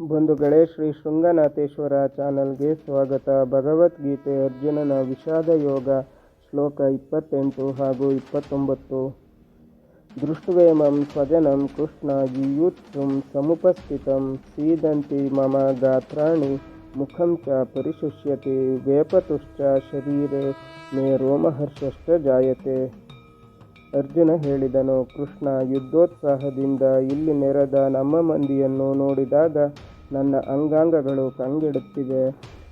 ಬಂಧುಗಳೇ, ಶ್ರೀ ಶೃಂಗನಾಥೇಶ್ವರ ಚಾನಲ್ಗೆ ಸ್ವಾಗತ. ಭಗವದ್ಗೀತೆ ಅರ್ಜುನನ ವಿಷಾದ ಯೋಗ, ಶ್ಲೋಕ ಇಪ್ಪತ್ತೆಂಟು ಹಾಗೂ ಇಪ್ಪತ್ತೊಂಬತ್ತು. ದೃಷ್ಟ್ವೇಮಂ ಸ್ವಜನಂ ಕೃಷ್ಣ ಯುಯುತ್ಸುಂ ಸಮುಪಸ್ಥಿತಂ ಸೀದಂತಿ ಮಮ ಗಾತ್ರಾಣಿ ಮುಖಂ ಚ ಪರಿಶುಷ್ಯತೆ ವೇಪತುಶ್ಚ ಶರೀರೆ ಮೇ ರೋಮಹರ್ಷಶ್ಚ ಜಾಯತೆ ಅರ್ಜುನ ಹೇಳಿದನು, ಕೃಷ್ಣ, ಯುದ್ಧೋತ್ಸಾಹದಿಂದ ಇಲ್ಲಿ ನೆರೆದ ನಮ್ಮ ಮಂದಿಯನ್ನು ನೋಡಿದಾಗ ನನ್ನ ಅಂಗಾಂಗಗಳು ಕಂಗೆಡುತ್ತಿವೆ,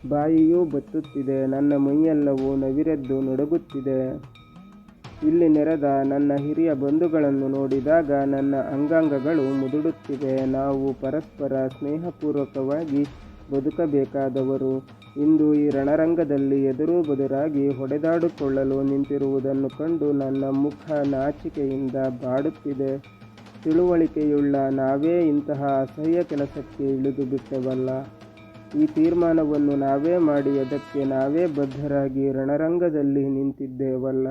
ಬಾಯಿಯೂ ಬತ್ತುತ್ತಿದೆ, ನನ್ನ ಮೈಯೆಲ್ಲವೂ ನವಿರೆದ್ದು ನಡುಗುತ್ತಿದೆ. ಇಲ್ಲಿ ನೆರೆದ ನನ್ನ ಹಿರಿಯ ಬಂಧುಗಳನ್ನು ನೋಡಿದಾಗ ನನ್ನ ಅಂಗಾಂಗಗಳು ಮುದುಡುತ್ತಿವೆ, ನಾವು ಪರಸ್ಪರ ಸ್ನೇಹಪೂರ್ವಕವಾಗಿ ಬದುಕಬೇಕಾದವರು. ಇಂದು ಈ ರಣರಂಗದಲ್ಲಿ ಎದುರು ಬದುರಾಗಿ ಹೊಡೆದಾಡಿಕೊಳ್ಳಲು ನಿಂತಿರುವುದನ್ನು ಕಂಡು ನನ್ನ ಮುಖ ನಾಚಿಕೆಯಿಂದ ಬಾಡುತ್ತಿದೆ. ತಿಳುವಳಿಕೆಯುಳ್ಳ ನಾವೇ ಇಂತಹ ಅಸಹ್ಯ ಕೆಲಸಕ್ಕೆ ಇಳಿದು ಬಿಟ್ಟವಲ್ಲ ಈ ತೀರ್ಮಾನವನ್ನು ನಾವೇ ಮಾಡಿ ಅದಕ್ಕೆ ನಾವೇ ಬದ್ಧರಾಗಿ ರಣರಂಗದಲ್ಲಿ ನಿಂತಿದ್ದೇವಲ್ಲ.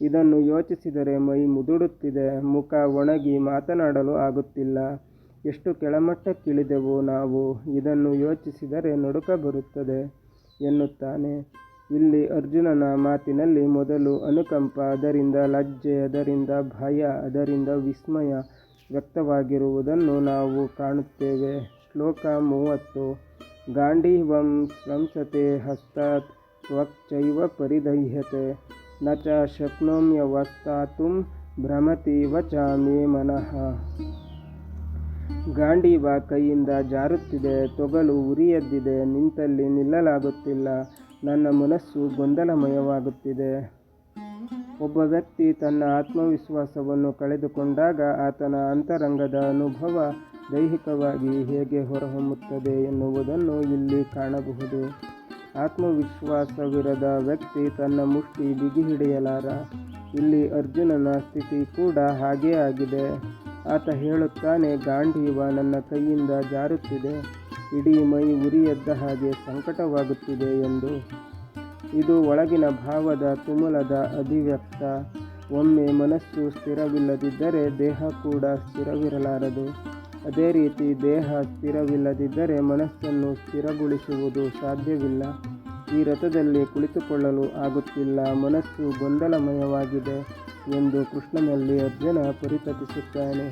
ಇದನ್ನು ಯೋಚಿಸಿದರೆ ಮೈ ಮುದುಡುತ್ತಿದೆ. ಮುಖ ಒಣಗಿ ಮಾತನಾಡಲು ಆಗುತ್ತಿಲ್ಲ. ಎಷ್ಟು ಕೆಳಮಟ್ಟಕ್ಕಿಳಿದೆವು ನಾವು ಇದನ್ನು ಯೋಚಿಸಿದರೆ ನಡುಕ ಬರುತ್ತದೆ ಎನ್ನುತ್ತಾನೆ. ಇಲ್ಲಿ ಅರ್ಜುನನ ಮಾತಿನಲ್ಲಿ ಮೊದಲು ಅನುಕಂಪ, ಅದರಿಂದ ಲಜ್ಜೆ, ಅದರಿಂದ ಭಯ, ಅದರಿಂದ ವಿಸ್ಮಯ ವ್ಯಕ್ತವಾಗಿರುವುದನ್ನು ನಾವು ಕಾಣುತ್ತೇವೆ. ಶ್ಲೋಕ ಮೂವತ್ತು. ಗಾಂಡೀವಂ ಸ್ವಂಸತೆ ಹಸ್ತಾತ್ ತ್ವಕ್ಚೈವ ಪರಿದಹ್ಯತೆ. ನ ಚ ಶಕ್ನೋಮ್ಯ ವಸ್ತಾತು ಭ್ರಮತಿ ವಚಾಮಿ ಮನಃ. ಗಾಂಡೀವ ಕೈಯಿಂದ ಜಾರುತ್ತಿದೆ, ತೊಗಲು ಉರಿಯದ್ದಿದೆ, ನಿಂತಲ್ಲಿ ನಿಲ್ಲಲಾಗುತ್ತಿಲ್ಲ. ನನ್ನ ಮನಸ್ಸು ಗೊಂದಲಮಯವಾಗುತ್ತಿದೆ. ಒಬ್ಬ ವ್ಯಕ್ತಿ ತನ್ನ ಆತ್ಮವಿಶ್ವಾಸವನ್ನು ಕಳೆದುಕೊಂಡಾಗ ಆತನ ಅಂತರಂಗದ ಅನುಭವ ದೈಹಿಕವಾಗಿ ಹೇಗೆ ಹೊರಹೊಮ್ಮುತ್ತದೆ ಎನ್ನುವುದನ್ನು ಇಲ್ಲಿ ಕಾಣಬಹುದು. ಆತ್ಮವಿಶ್ವಾಸವಿರದ ವ್ಯಕ್ತಿ ತನ್ನ ಮುಷ್ಟಿ ಬಿಗಿ ಹಿಡಿಯಲಾರ ಇಲ್ಲಿ ಅರ್ಜುನನ ಸ್ಥಿತಿ ಕೂಡ ಹಾಗೇ ಆಗಿದೆ. ಆತ ಹೇಳುತ್ತಾನೆ ಗಾಂಡೀವ ನನ್ನ ಕೈಯಿಂದ ಜಾರುತ್ತಿದೆ, ಇಡೀ ಮೈ ಉರಿಯದ್ದ ಹಾಗೆ ಸಂಕಟವಾಗುತ್ತಿದೆ ಎಂದು. ಇದು ಒಳಗಿನ ಭಾವದ ತುಮಲದ ಅಭಿವ್ಯಕ್ತ. ಒಮ್ಮೆ ಮನಸ್ಸು ಸ್ಥಿರವಿಲ್ಲದಿದ್ದರೆ ದೇಹ ಕೂಡ ಸ್ಥಿರವಿರಲಾರದು. ಅದೇ ರೀತಿ ದೇಹ ಸ್ಥಿರವಿಲ್ಲದಿದ್ದರೆ ಮನಸ್ಸನ್ನು ಸ್ಥಿರಗೊಳಿಸುವುದು ಸಾಧ್ಯವಿಲ್ಲ. ಈ ರಥದಲ್ಲಿ ಕುಳಿತುಕೊಳ್ಳಲು ಆಗುತ್ತಿಲ್ಲ, ಮನಸ್ಸು ಗೊಂದಲಮಯವಾಗಿದೆ ಎಂದು ಕೃಷ್ಣನಲ್ಲಿ ಅರ್ಜುನ ಪರಿತಪಿಸುತ್ತಾನೆ.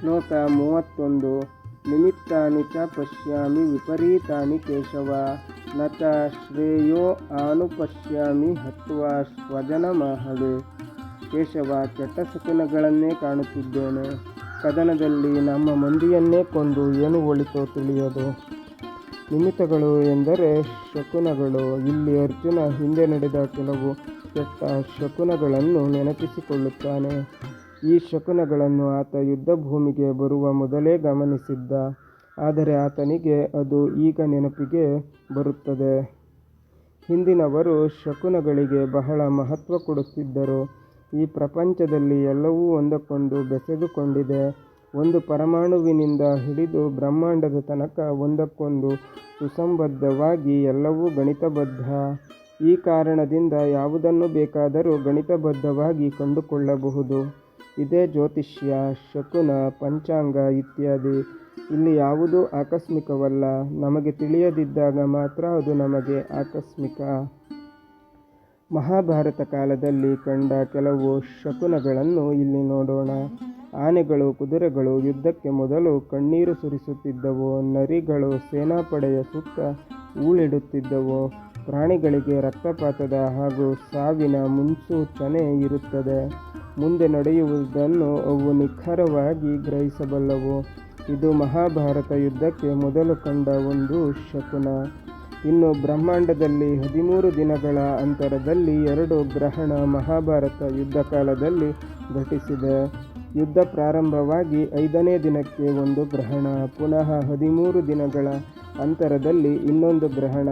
ಶ್ಲೋಕ ಮೂವತ್ತೊಂದು, ನಿಮಿತ್ತಾನಿ ಚ ಪಶ್ಯಾಮಿ ವಿಪರೀತಾನಿ ಕೇಶವ, ನ ಚ ಶ್ರೇಯೋ ಆನುಪಶ್ಯಾಮಿ ಸ್ವಜನ ಸ್ವಜನಮಹವೇ. ಕೇಶವ, ಕೆಟ್ಟ ಕಾಣುತ್ತಿದ್ದೇನೆ. ಕದನದಲ್ಲಿ ನಮ್ಮ ಮಂದಿಯನ್ನೇ ಕೊಂದು ಏನು ಒಳಿತೋ ತಿಳಿಯದು. ನಿಮಿತ್ತಗಳು ಎಂದರೆ ಶಕುನಗಳು. ಇಲ್ಲಿ ಅರ್ಜುನ ಹಿಂದೆ ನಡೆದ ಕೆಲವು ಕೆಟ್ಟ ಶಕುನಗಳನ್ನು ನೆನಪಿಸಿಕೊಳ್ಳುತ್ತಾನೆ. ಈ ಶಕುನಗಳನ್ನು ಆತ ಯುದ್ಧ ಭೂಮಿಗೆ ಬರುವ ಮೊದಲೇ ಗಮನಿಸಿದ್ದ. ಆದರೆ ಆತನಿಗೆ ಅದು ಈಗ ನೆನಪಿಗೆ ಬರುತ್ತದೆ. ಹಿಂದಿನವರು ಶಕುನಗಳಿಗೆ ಬಹಳ ಮಹತ್ವ ಕೊಡುತ್ತಿದ್ದರು. ಈ ಪ್ರಪಂಚದಲ್ಲಿ ಎಲ್ಲವೂ ಒಂದಕ್ಕೊಂದು ಬೆಸೆದುಕೊಂಡಿದೆ. ಒಂದು ಪರಮಾಣುವಿನಿಂದ ಹಿಡಿದು ಬ್ರಹ್ಮಾಂಡದ ತನಕ ಒಂದಕ್ಕೊಂದು ಸುಸಂಬದ್ಧವಾಗಿ ಎಲ್ಲವೂ ಗಣಿತಬದ್ಧ. ಈ ಕಾರಣದಿಂದ ಯಾವುದನ್ನು ಬೇಕಾದರೂ ಗಣಿತಬದ್ಧವಾಗಿ ಕಂಡುಕೊಳ್ಳಬಹುದು. ಇದೇ ಜ್ಯೋತಿಷ್ಯ, ಶಕುನ, ಪಂಚಾಂಗ ಇತ್ಯಾದಿ. ಇಲ್ಲಿ ಯಾವುದೂ ಆಕಸ್ಮಿಕವಲ್ಲ. ನಮಗೆ ತಿಳಿಯದಿದ್ದಾಗ ಮಾತ್ರ ಅದು ನಮಗೆ ಆಕಸ್ಮಿಕ. ಮಹಾಭಾರತ ಕಾಲದಲ್ಲಿ ಕಂಡ ಕೆಲವು ಶಕುನಗಳನ್ನು ಇಲ್ಲಿ ನೋಡೋಣ. ಆನೆಗಳು, ಕುದುರೆಗಳು ಯುದ್ಧಕ್ಕೆ ಮೊದಲು ಕಣ್ಣೀರು ಸುರಿಸುತ್ತಿದ್ದವು. ನರಿಗಳು ಸೇನಾಪಡೆಯ ಸುತ್ತ ಊಳಿಡುತ್ತಿದ್ದವು ಪ್ರಾಣಿಗಳಿಗೆ ರಕ್ತಪಾತದ ಹಾಗೂ ಸಾವಿನ ಮುನ್ಸೂಚನೆ ಇರುತ್ತದೆ. ಮುಂದೆ ನಡೆಯುವುದನ್ನು ಅವು ನಿಖರವಾಗಿ ಗ್ರಹಿಸಬಲ್ಲವು. ಇದು ಮಹಾಭಾರತ ಯುದ್ಧಕ್ಕೆ ಮೊದಲು ಕಂಡ ಒಂದು ಶಕುನ. ಇನ್ನು ಬ್ರಹ್ಮಾಂಡದಲ್ಲಿ ಹದಿಮೂರು ದಿನಗಳ ಅಂತರದಲ್ಲಿ ಎರಡು ಗ್ರಹಣ ಮಹಾಭಾರತ ಯುದ್ಧ ಕಾಲದಲ್ಲಿ ಘಟಿಸಿದೆ. ಯುದ್ಧ ಪ್ರಾರಂಭವಾಗಿ ಐದನೇ ದಿನಕ್ಕೆ ಒಂದು ಗ್ರಹಣ, ಪುನಃ ಹದಿಮೂರು ದಿನಗಳ ಅಂತರದಲ್ಲಿ ಇನ್ನೊಂದು ಗ್ರಹಣ.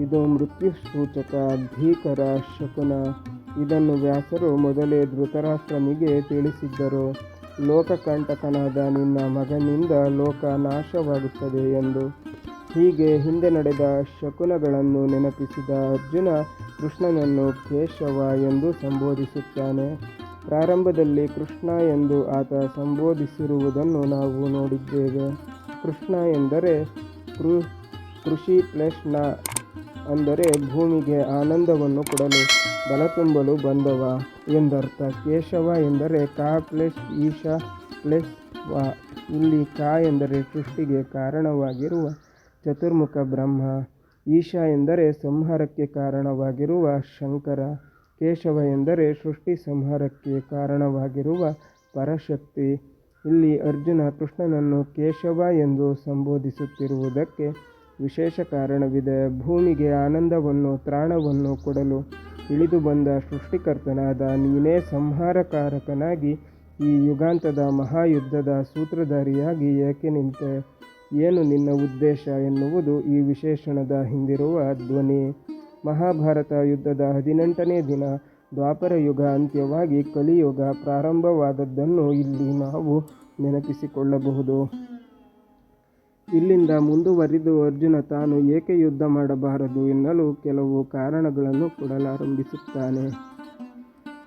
ಇದು ಮೃತ್ಯು ಸೂಚಕ ಭೀಕರ ಶಕುನ. ಇದನ್ನು ವ್ಯಾಸರು ಮೊದಲೇ ಧೃತರಾಷ್ಟ್ರನಿಗೆ ತಿಳಿಸಿದ್ದರು. ಲೋಕಕಂಟಕನಾದ ನಿನ್ನ ಮಗನಿಂದ ಲೋಕ ನಾಶವಾಗುತ್ತದೆ ಎಂದು. ಹೀಗೆ ಹಿಂದೆ ನಡೆದ ಶಕುನಗಳನ್ನು ನೆನಪಿಸಿದ ಅರ್ಜುನ ಕೃಷ್ಣನನ್ನು ಕೇಶವ ಎಂದು ಸಂಬೋಧಿಸುತ್ತಾನೆ. ಪ್ರಾರಂಭದಲ್ಲಿ ಕೃಷ್ಣ ಎಂದು ಆತ ಸಂಬೋಧಿಸಿರುವುದನ್ನು ನಾವು ನೋಡಿದ್ದೇವೆ. ಕೃಷ್ಣ ಎಂದರೆ ಕೃ ಕೃಷಿ ಪ್ಲಸ್ನ ಅಂದರೆ ಭೂಮಿಗೆ ಆನಂದವನ್ನು ಕೊಡಲು, ಬಲ ತುಂಬಲು ಬಂದವ ಎಂದರ್ಥ. ಕೇಶವ ಎಂದರೆ ಕಾ ಪ್ಲಸ್ ಈಶ ಪ್ಲಸ್ ವ. ಇಲ್ಲಿ ಕಾ ಎಂದರೆ ಸೃಷ್ಟಿಗೆ ಕಾರಣವಾಗಿರುವ ಚತುರ್ಮುಖ ಬ್ರಹ್ಮ. ಈಶ ಎಂದರೆ ಸಂಹಾರಕ್ಕೆ ಕಾರಣವಾಗಿರುವ ಶಂಕರ. ಕೇಶವ ಎಂದರೆ ಸೃಷ್ಟಿ ಸಂಹಾರಕ್ಕೆ ಕಾರಣವಾಗಿರುವ ಪರಶಕ್ತಿ. ಇಲ್ಲಿ ಅರ್ಜುನ ಕೃಷ್ಣನನ್ನು ಕೇಶವ ಎಂದು ಸಂಬೋಧಿಸುತ್ತಿರುವುದಕ್ಕೆ ವಿಶೇಷ ಕಾರಣವಿದೆ. ಭೂಮಿಗೆ ಆನಂದವನ್ನು, ತ್ರಾಣವನ್ನು ಕೊಡಲು ಇಳಿದು ಬಂದ ಸೃಷ್ಟಿಕರ್ತನಾದ ನೀನೇ ಸಂಹಾರಕಾರಕನಾಗಿ ಈ ಯುಗಾಂತದ ಮಹಾಯುದ್ಧದ ಸೂತ್ರಧಾರಿಯಾಗಿ ಏಕೆ ನಿಂತೆ? ಏನು ನಿನ್ನ ಉದ್ದೇಶ ಎನ್ನುವುದು ಈ ವಿಶೇಷಣದ ಹಿಂದಿರುವ ಧ್ವನಿ. ಮಹಾಭಾರತ ಯುದ್ಧದ ಹದಿನೆಂಟನೇ ದಿನ. ದ್ವಾಪರ ಯುಗ ಅಂತ್ಯವಾಗಿ ಕಲಿಯುಗ ಪ್ರಾರಂಭವಾದದ್ದನ್ನು ಇಲ್ಲಿ ನಾವು ನೆನಪಿಸಿಕೊಳ್ಳಬಹುದು. ಇಲ್ಲಿಂದ ಮುಂದುವರಿದು ಅರ್ಜುನ ತಾನು ಏಕೆ ಯುದ್ಧ ಮಾಡಬಾರದು ಎನ್ನಲು ಕೆಲವು ಕಾರಣಗಳನ್ನು ಕೊಡಲಾರಂಭಿಸುತ್ತಾನೆ.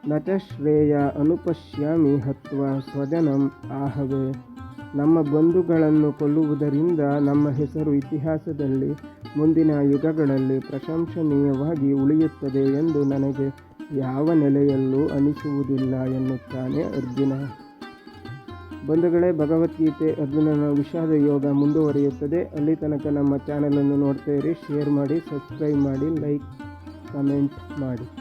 ನಟಶ್ರೇಯ ಅನುಪಶ್ಯಾಮಿ ಹತ್ವ ಸ್ವಜನಂ ಆಹವೆ. ನಮ್ಮ ಬಂಧುಗಳನ್ನು ಕೊಲ್ಲುವುದರಿಂದ ನಮ್ಮ ಹೆಸರು ಇತಿಹಾಸದಲ್ಲಿ ಮುಂದಿನ ಯುಗಗಳಲ್ಲಿ ಪ್ರಶಂಸನೀಯವಾಗಿ ಉಳಿಯುತ್ತದೆ ಎಂದು ನನಗೆ ಯಾವ ನೆಲೆಯಲ್ಲೂ ಅನಿಸುವುದಿಲ್ಲ ಎನ್ನುತ್ತಾನೆ ಅರ್ಜುನ. ಬಂಧುಗಳೇ, ಭಗವದ್ಗೀತೆ ಅರ್ಜುನನ ವಿಷಾದ ಯೋಗ ಮುಂದುವರಿಯುತ್ತದೆ. ಅಲ್ಲಿ ತನಕ ನಮ್ಮ ಚಾನಲನ್ನು ನೋಡ್ತಾ ಇರಿ, ಶೇರ್ ಮಾಡಿ, ಸಬ್ಸ್ಕ್ರೈಬ್ ಮಾಡಿ, ಲೈಕ್, ಕಮೆಂಟ್ ಮಾಡಿ.